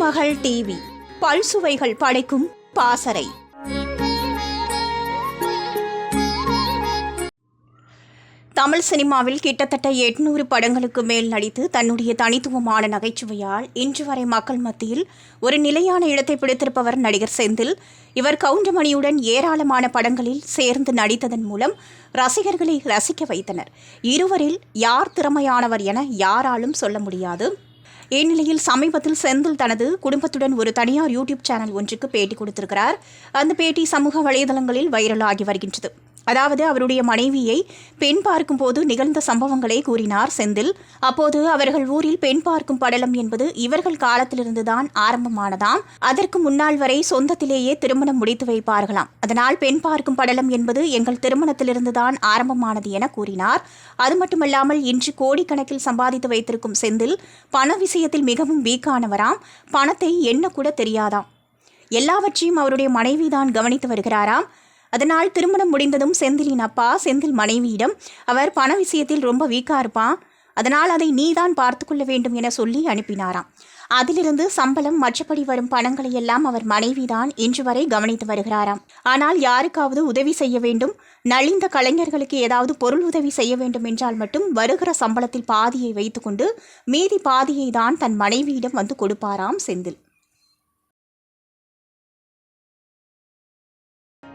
மகள் டிவி. பல்சுவைகள் படைக்கும் பாசறை. தமிழ் சினிமாவில் கிட்டத்தட்ட எட்நூறு படங்களுக்கு மேல் நடித்து தன்னுடைய தனித்துவமான நகைச்சுவையால் இன்று வரை மக்கள் மத்தியில் ஒரு நிலையான இடத்தை பிடித்திருப்பவர் நடிகர் செந்தில். இவர் கவுண்டமணியுடன் ஏராளமான படங்களில் சேர்ந்து நடித்ததன் மூலம் ரசிகர்களை ரசிக்க வைத்தனர். இருவரில் யார் திறமையானவர் என யாராலும் சொல்ல முடியாது. இந்நிலையில் சமீபத்தில் செந்தில் தனது குடும்பத்துடன் ஒரு தனியார் யூடியூப் சேனல் ஒன்றுக்கு பேட்டி கொடுத்திருக்கிறார். அந்த பேட்டி சமூக வலைதளங்களில் வைரலாகி வருகின்றது. அதாவது அவருடைய மனைவியை பெண் பார்க்கும்போது நிகழ்ந்த சம்பவங்களை கூறினார் செந்தில். அப்போது அவர்கள் ஊரில் பெண் பார்க்கும் படலம் என்பது இவர்கள் காலத்திலிருந்துதான் ஆரம்பமானதாம். அதற்கு முன்னாள் வரை சொந்தத்திலேயே திருமணம் முடித்து வைப்பார்களாம். அதனால் பெண் பார்க்கும் படலம் என்பது எங்கள் திருமணத்திலிருந்துதான் ஆரம்பமானது என கூறினார். அது மட்டுமல்லாமல் இன்று கோடிக்கணக்கில் சம்பாதித்து வைத்திருக்கும் செந்தில் பண விஷயத்தில் மிகவும் வீக்கானவராம். பணத்தை என்ன கூட தெரியாதாம். எல்லாவற்றையும் அவருடைய மனைவிதான் கவனித்து வருகிறாராம். அதனால் திருமணம் முடிந்ததும் செந்திலின் அப்பா செந்தில் மனைவியிடம் அவர் பண விஷயத்தில் ரொம்ப வீக்கா இருப்பான் அதனால் அதை நீதான் பார்த்து கொள்ள வேண்டும் என சொல்லி அனுப்பினாராம். அதிலிருந்து சம்பளம் மற்றபடி வரும் பணங்களை எல்லாம் அவர் மனைவிதான் இன்று வரை கவனித்து வருகிறாராம். ஆனால் யாருக்காவது உதவி செய்ய வேண்டும். நலிந்த கலைஞர்களுக்கு ஏதாவது பொருள் உதவி செய்ய வேண்டும் என்றால் மட்டும் வருகிற சம்பளத்தில் பாதியை வைத்துக்கொண்டு மீதி பாதியை தான் தன் மனைவியிடம் வந்து கொடுப்பாராம் செந்தில்.